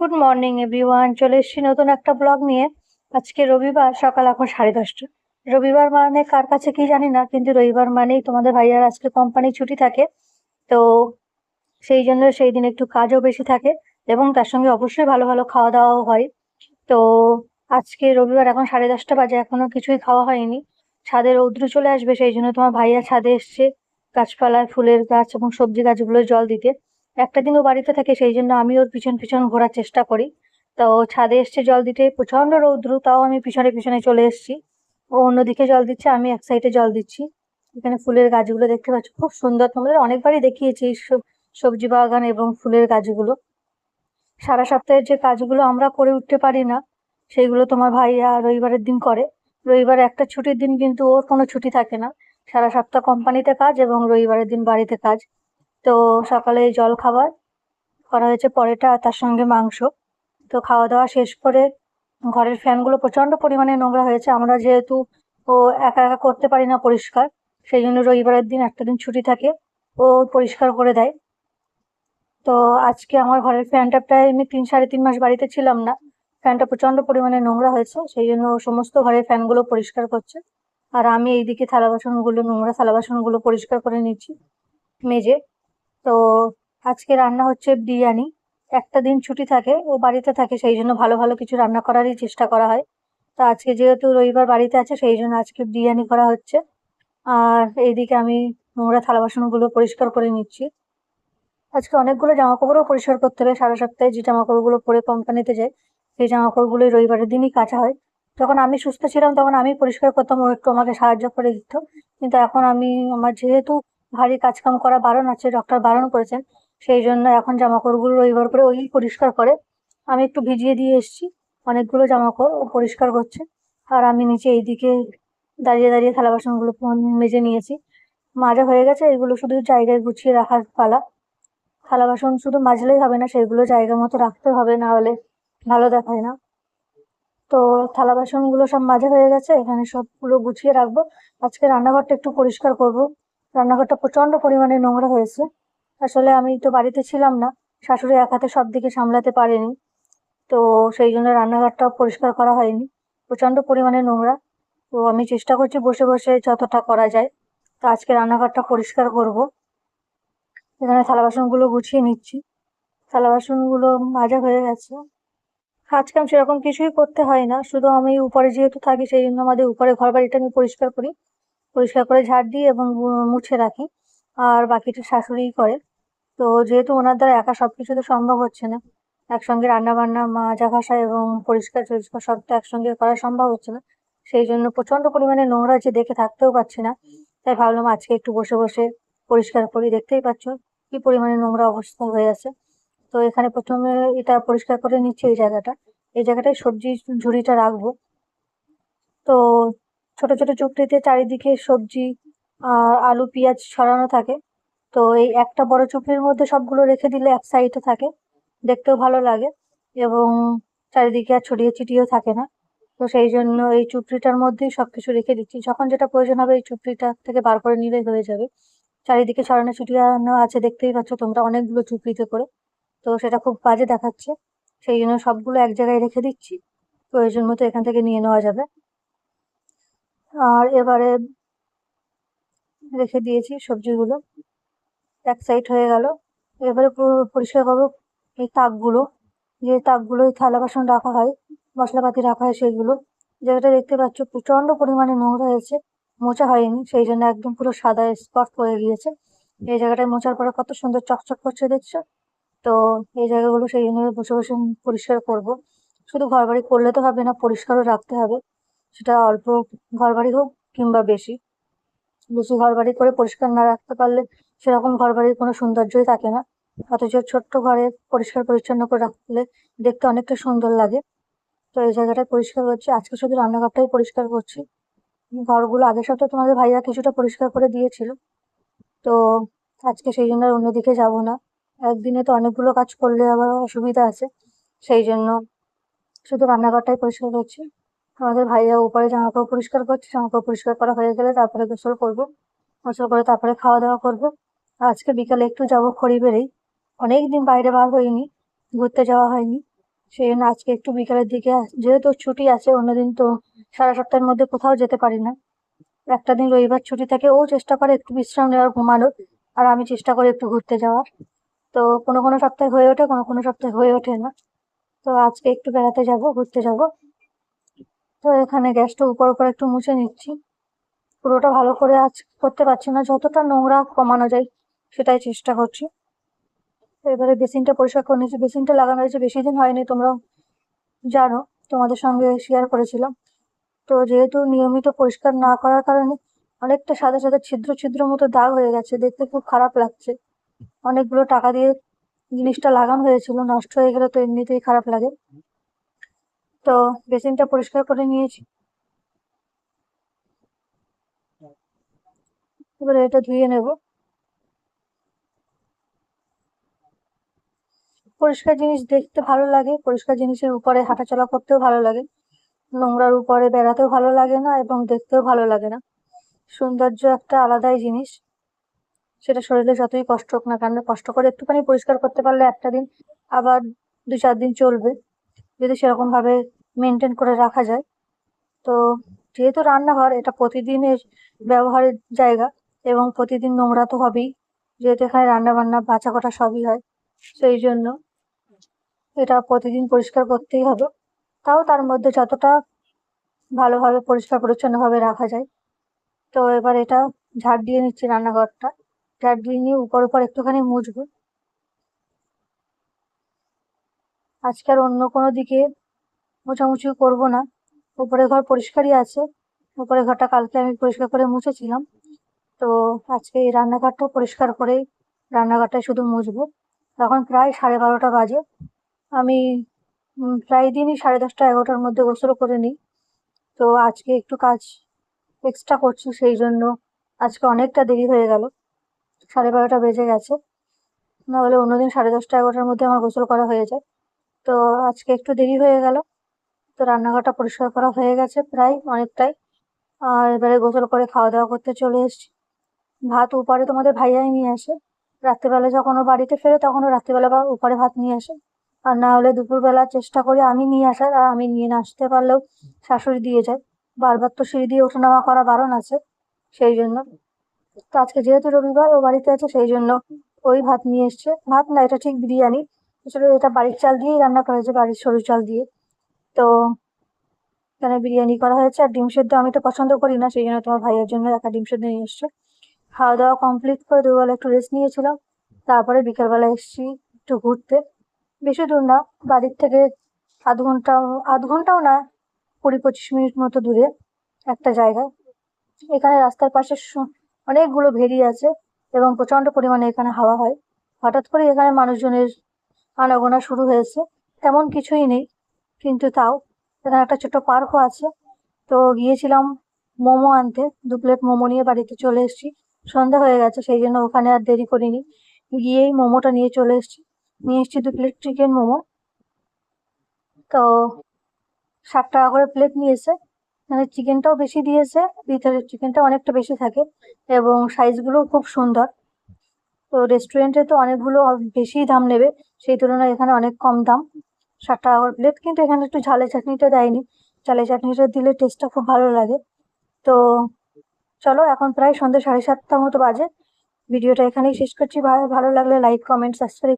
Good morning everyone চলে এসেছি নতুন একটা ব্লগ নিয়ে। আজকে রবিবার, সকাল এখন সাড়ে দশটা। রবিবার মানে কার কাছে কি জানি না, কিন্তু রবিবার মানেই তোমাদের ভাইয়ার আজকে কোম্পানি ছুটি থাকে। তো সেই জন্য সেই দিন একটু কাজও বেশি থাকে এবং তার সঙ্গে অবশ্যই ভালো ভালো খাওয়া দাওয়াও হয়। তো আজকে রবিবার এখন সাড়ে দশটা বাজে, এখনও কিছুই খাওয়া হয়নি। ছাদে রৌদ্র চলে আসবে, সেই জন্য তোমার ভাইয়া ছাদে এসছে গাছপালায় ফুলের গাছ এবং সবজি গাছগুলো জল দিতে। একটা দিনও বাড়িতে থাকে, সেই জন্য আমি ওর পিছন পিছন ঘোরার চেষ্টা করি। তো ছাদে এসছে জল দিতে, প্রচণ্ড রৌদ্র, তাও আমি পিছনে পিছনে চলে এসেছি। ও অন্যদিকে জল দিচ্ছে, আমি এক সাইডে জল দিচ্ছি। এখানে ফুলের গাছগুলো দেখতে পাচ্ছ, খুব সুন্দর, তোমাদের অনেকবারই দেখিয়েছি সবজি বাগান এবং ফুলের গাছগুলো। সারা সপ্তাহের যে কাজগুলো আমরা করে উঠতে পারি না সেইগুলো তোমার ভাইয়া রবিবারের দিন করে। রবিবার একটা ছুটির দিন কিন্তু ওর কোনো ছুটি থাকে না। সারা সপ্তাহ কোম্পানিতে কাজ এবং রবিবারের দিন বাড়িতে কাজ। তো সকালে জল খাবার করা হয়েছে পরেটা আর তার সঙ্গে মাংস। তো খাওয়া দাওয়া শেষ করে ঘরের ফ্যানগুলো প্রচণ্ড পরিমাণে নোংরা হয়েছে। আমরা যেহেতু ও একা একা করতে পারি না পরিষ্কার, সেই জন্য রবিবারের দিন একটা দিন ছুটি থাকে, ও পরিষ্কার করে দেয়। তো আজকে আমার ঘরের ফ্যানটা প্রায় আমি তিন সাড়ে তিন মাস বাড়িতে ছিলাম না, ফ্যানটা প্রচণ্ড পরিমাণে নোংরা হয়েছে, সেই জন্য সমস্ত ঘরের ফ্যানগুলো পরিষ্কার করছে। আর আমি এইদিকে থালা বাসনগুলো, নোংরা থালা বাসনগুলো পরিষ্কার করে নিচ্ছি, মেজে। তো আজকে রান্না হচ্ছে বিরিয়ানি। একটা দিন ছুটি থাকে, ও বাড়িতে থাকে, সেই জন্য ভালো ভালো কিছু রান্না করারই চেষ্টা করা হয়। তো আজকে যেহেতু রবিবার বাড়িতে আছে, সেই জন্য আজকে বিরিয়ানি করা হচ্ছে। আর এইদিকে আমি নোংরা থালা বাসনগুলো পরিষ্কার করে নিচ্ছি। আজকে অনেকগুলো জামা কাপড়ও পরিষ্কার করতে হবে। সারা সপ্তাহে যে জামা কাপড়গুলো পরে কোম্পানিতে যায়, সেই জামা কাপড়গুলোই রবিবারের দিনই কাচা হয়। যখন আমি সুস্থ ছিলাম, তখন আমি পরিষ্কার করতাম, ও একটু আমাকে সাহায্য করে দিত। কিন্তু এখন আমি, আমার যেহেতু ভারী কাজকাম করা বারণ আছে ডক্টর বারণ করেছেন। সেই জন্য এখন জামা কাপড়গুলো রবিবার করে ওই পরিষ্কার করে। আমি একটু ভিজিয়ে দিয়ে এসছি, অনেকগুলো জামা কাপড় ও পরিষ্কার করছে। আর আমি নিচে এইদিকে দাঁড়িয়ে দাঁড়িয়ে থালা বাসনগুলো মেজে নিয়েছি। মাজা হয়ে গেছে, এগুলো শুধু জায়গায় গুছিয়ে রাখার পালা। থালা বাসন শুধু মাজলেই হবে না, সেগুলো জায়গা মতো রাখতে হবে, না হলে ভালো দেখায় না। তো থালা বাসনগুলো সব মাজা হয়ে গেছে, এখানে সবগুলো গুছিয়ে রাখব। আজকে রান্নাঘরটা একটু পরিষ্কার করব। রান্নাঘরটা প্রচণ্ড পরিমাণে নোংরা হয়েছে। আসলে আমি তো বাড়িতে ছিলাম না, শাশুড়ি এক হাতে সব দিকে সামলাতে পারেনি। তো সেই জন্য রান্নাঘরটাও পরিষ্কার করা হয়নি। প্রচণ্ড পরিমাণে নোংরা। তো আমি চেষ্টা করছি বসে বসে যতটা করা যায়। তো আজকে রান্নাঘরটা পরিষ্কার করব। এখানে থালা বাসনগুলো গুছিয়ে নিচ্ছি। থালা বাসনগুলো মাজা হয়ে গেছে। কাজকাম সেরকম কিছুই করতে হয় না। শুধু আমি উপরে যেহেতু থাকি, সেই জন্য আমাদের উপরে ঘর বাড়িটা আমি পরিষ্কার করি। পরিষ্কার করে ঝাড় দিই এবং মুছে রাখি। আর বাকিটা শাশুড়িই করে। তো যেহেতু ওনার দ্বারা একা সব কিছু তো সম্ভব হচ্ছে না, একসঙ্গে রান্না বান্না মাজা ঘষা এবং পরিষ্কার টরিষ্কার সব তো একসঙ্গে করা সম্ভব হচ্ছে না। সেই জন্য প্রচণ্ড পরিমাণে নোংরা যে দেখে থাকতেও পারছি না। তাই ভাবলাম আজকে একটু বসে বসে পরিষ্কার করি। দেখতেই পাচ্ছ কি পরিমাণে নোংরা অবস্থা হয়ে আছে। তো এখানে প্রথমে এটা পরিষ্কার করে নিচ্ছি এই জায়গাটা। এই জায়গাটায় সবজি ঝুড়িটা রাখব। তো ছোট ছোট চুপড়িতে চারিদিকে সবজি আর আলু, পেঁয়াজ ছড়ানো থাকে। তো এই একটা বড় চুপড়ির মধ্যে সবগুলো রেখে দিলে এক সাইডে থাকে। দেখতেও ভালো লাগে এবং চারিদিকে আর ছড়িয়ে ছিটিয়েও থাকে না। তো সেই জন্য এই চুপড়িটার মধ্যেই সব কিছু রেখে দিচ্ছি। যখন যেটা প্রয়োজন হবে এই চুপড়িটা থেকে বার করে নিলেই হয়ে যাবে। চারিদিকে ছড়ানো ছিটিয়ানো আছে, দেখতেই পাচ্ছ তোমরা অনেকগুলো চুপড়িতে করে। তো সেটা খুব বাজে দেখাচ্ছে। সেই জন্য সবগুলো এক জায়গায় রেখে দিচ্ছি। প্রয়োজন মতো এখান থেকে নিয়ে নেওয়া যাবে। আর এবারে রেখে দিয়েছি সবজিগুলো। এক সাইড হয়ে গেল। এবারে পরিষ্কার করব এই তাকগুলো। যে তাকগুলো থালা বাসন রাখা হয়, মশলাপাতি রাখা হয় সেইগুলো। জায়গাটা দেখতে পাচ্ছ প্রচণ্ড পরিমাণে নোংরা হয়েছে, মোছা হয়নি, সেই জন্য একদম পুরো সাদা স্পট হয়ে গিয়েছে। এই জায়গাটায় মোছার পরে কত সুন্দর চকচক করছে দেখছ? তো এই জায়গাগুলো সেই জন্য বসে বসে পরিষ্কার করব। শুধু ঘর বাড়ি করলে তো হবে না, পরিষ্কারও রাখতে হবে। সেটা অল্প ঘর বাড়ি হোক কিংবা বেশি। বেশি ঘর বাড়ি করে পরিষ্কার না রাখতে পারলে সেরকম ঘর বাড়ির কোনো সৌন্দর্যই থাকে না। অথচ ছোট্ট ঘরে পরিষ্কার পরিচ্ছন্ন করে রাখলে দেখতে অনেকটা সুন্দর লাগে। তো এই জায়গাটায় পরিষ্কার করছি। আজকে শুধু রান্নাঘরটাই পরিষ্কার করছি। ঘরগুলো আগের সপ্তাহে তোমাদের ভাইয়া কিছুটা পরিষ্কার করে দিয়েছিল। তো আজকে সেই জন্য অন্যদিকে যাব না। একদিনে তো অনেকগুলো কাজ করলে আবার অসুবিধা আছে। সেই জন্য শুধু রান্নাঘরটাই পরিষ্কার করছি। আমাদের ভাইয়া উপরে জামা কাপড় পরিষ্কার করছে জামা কাপড় পরিষ্কার করা হয়ে গেলে তারপরে গোসল করব। গোসল করে তারপরে খাওয়া দাওয়া করব। আজকে বিকালে একটু যাব খড়ি অনেক দিন বাইরে বার হইনি, ঘুরতে যাওয়া হয়নি। সেই জন্য আজকে একটু বিকালের দিকে যেহেতু ছুটি আছে, অন্যদিন তো সারা সপ্তাহের মধ্যে কোথাও যেতে পারি না। একটা দিন রবিবার ছুটি থাকে, ও চেষ্টা করে একটু বিশ্রাম নেওয়ার ঘুমানোর আর আমি চেষ্টা করি একটু ঘুরতে যাওয়ার। তো কোনো কোনো সপ্তাহে হয়ে ওঠে, কোনো কোনো সপ্তাহে হয়ে ওঠে না। তো আজকে একটু বেড়াতে যাব, ঘুরতে যাব। তো এখানে গ্যাসটা উপর উপর একটু মুছে নিচ্ছি। পুরোটা ভালো করে আজ করতে পারছি না। যতটা নোংরা কমানো যায় সেটাই চেষ্টা করছি। তো এবারে বেসিনটা পরিষ্কার করে নিয়েছি। বেসিনটা লাগানো হয়েছে। বেশি দিন হয়নি তোমরা জানো। তোমাদের সঙ্গে শেয়ার করেছিলাম। তো যেহেতু নিয়মিত পরিষ্কার না করার কারণে অনেকটা সাদা সাদা ছিদ্র ছিদ্র মতো দাগ হয়ে গেছে। দেখতে খুব খারাপ লাগছে। অনেকগুলো টাকা দিয়ে জিনিসটা লাগানো হয়েছিল। নষ্ট হয়ে গেলে তো এমনিতেই খারাপ লাগে। তো বেসিনটা পরিষ্কার করে নিয়েছি। এবারে এটা ধুয়ে নেব। পরিষ্কার জিনিস দেখতে ভালো লাগে, পরিষ্কার জিনিসের উপরে হাঁটাচলা করতেও ভালো লাগে। নোংরার উপরে বেড়াতেও ভালো লাগে না এবং দেখতেও ভালো লাগে না। সৌন্দর্য একটা আলাদাই জিনিস। সেটা শরীরে যতই কষ্ট হোক না কেন, কষ্ট করে একটুখানি পরিষ্কার করতে পারলে একটা দিন আবার দু চার দিন চলবে। যদি সেরকমভাবে মেনটেন করে রাখা যায়। তো যেহেতু রান্নাঘর, এটা প্রতিদিনের ব্যবহারের জায়গা এবং প্রতিদিন নোংরা তো হবেই। যেহেতু এখানে রান্না বান্না বাছা কটা সবই হয়, সেই জন্য এটা প্রতিদিন পরিষ্কার করতেই হবে। তাও তার মধ্যে যতটা ভালোভাবে পরিষ্কার পরিচ্ছন্নভাবে রাখা যায়। তো এবার এটা ঝাড় দিয়ে নিচ্ছি রান্নাঘরটা। ঝাড় দিয়ে নিয়ে উপর উপর একটুখানি মুছবো। আজকে আর অন্য কোনো দিকে মোছামুছি করব না। উপরে ঘর পরিষ্কারই আছে। উপরে ঘরটা কালকে আমি পরিষ্কার করে মুছেছিলাম। তো আজকে এই রান্নাঘরটা পরিষ্কার করেই রান্নাঘরটা শুধু মুছবো। তখন প্রায় সাড়ে বারোটা বাজে। আমি প্রায় দিনই সাড়ে দশটা এগারোটার মধ্যে গোসল করে নিই। তো আজকে একটু কাজ এক্সট্রা করছি, সেই জন্য আজকে অনেকটা দেরি হয়ে গেল। সাড়ে বারোটা বেজে গেছে। নাহলে অন্যদিন সাড়ে দশটা এগারোটার মধ্যে আমার গোসল করা হয়ে যায়। তো আজকে একটু দেরি হয়ে গেল। তো রান্নাঘরটা পরিষ্কার করা হয়ে গেছে প্রায় অনেকটাই। আর এবারে গোসল করে খাওয়া দাওয়া করতে চলে এসেছি। ভাত উপরে তোমাদের ভাইয়াই নিয়ে আসে। রাত্রিবেলা যখন ও বাড়িতে ফেরে তখন ও রাত্রিবেলা বা উপরে ভাত নিয়ে আসে। আর না হলে দুপুরবেলা চেষ্টা করি আমি নিয়ে আসার আর আমি নিয়ে না আসতে পারলেও শাশুড়ি দিয়ে যায়। বারবার তো সিঁড়ি দিয়ে ওঠানামা করা বারণ আছে সেই জন্য। তো আজকে যেহেতু রবিবার ও বাড়িতে আছে সেই জন্য ওই ভাত নিয়ে এসছে। ভাত না, এটা ঠিক বিরিয়ানি। আসলে এটা বাড়ির চাল দিয়েই রান্না করা হয়েছে, বাড়ির সরু চাল দিয়ে। তো এখানে বিরিয়ানি করা হয়েছে, আর ডিম সেদ্ধ আমি তো পছন্দ করি না, সেই জন্য তোমার ভাইয়ের জন্য একটা ডিম সেদ্ধ নিয়ে এসছে। খাওয়া দাওয়া কমপ্লিট করে দুবেলা একটু রেস্ট নিয়েছিলাম, তারপরে বিকেলবেলা এসেছি একটু ঘুরতে। বেশি দূর না, বাড়ির থেকে আধ ঘণ্টা, আধ ঘন্টাও না, কুড়ি পঁচিশ মিনিট মতো দূরে একটা জায়গায়। এখানে রাস্তার পাশে অনেকগুলো ভেরি আছে এবং প্রচণ্ড পরিমাণে এখানে হাওয়া হয়। হঠাৎ করে এখানে মানুষজনের আনাগোনা শুরু হয়েছে। তেমন কিছুই নেই, কিন্তু তাও এখানে একটা ছোট্ট পার্কও আছে। তো গিয়েছিলাম মোমো আনতে, দু প্লেট মোমো নিয়ে বাড়িতে চলে এসেছি। সন্ধ্যা হয়ে গেছে, সেই জন্য ওখানে আর দেরি করিনি। গিয়েই মোমোটা নিয়ে চলে এসেছি। নিয়ে এসেছি দু প্লেট চিকেন মোমো। তো ষাট টাকা করে প্লেট নিয়েছে। মানে চিকেনটাও বেশি দিয়েছে ভিতরের চিকেনটা অনেকটা বেশি থাকে এবং সাইজগুলোও খুব সুন্দর। তো রেস্টুরেন্টে তো অনেকগুলো বেশি দাম নেবে। সেই তুলনায় এখানে অনেক কম দাম। ষাট টাকা করে প্লেট কিন্তু এখানে একটু ঝালে চাটনিটা দেয়নি। ঝালে চাটনিটা দিলে টেস্টটা খুব ভালো লাগে। তো চলো, এখন প্রায় সন্ধ্যে সাড়ে সাতটা মতো বাজে। ভিডিওটা এখানেই শেষ করছি। ভালো লাগলে লাইক কমেন্ট সাবস্ক্রাইব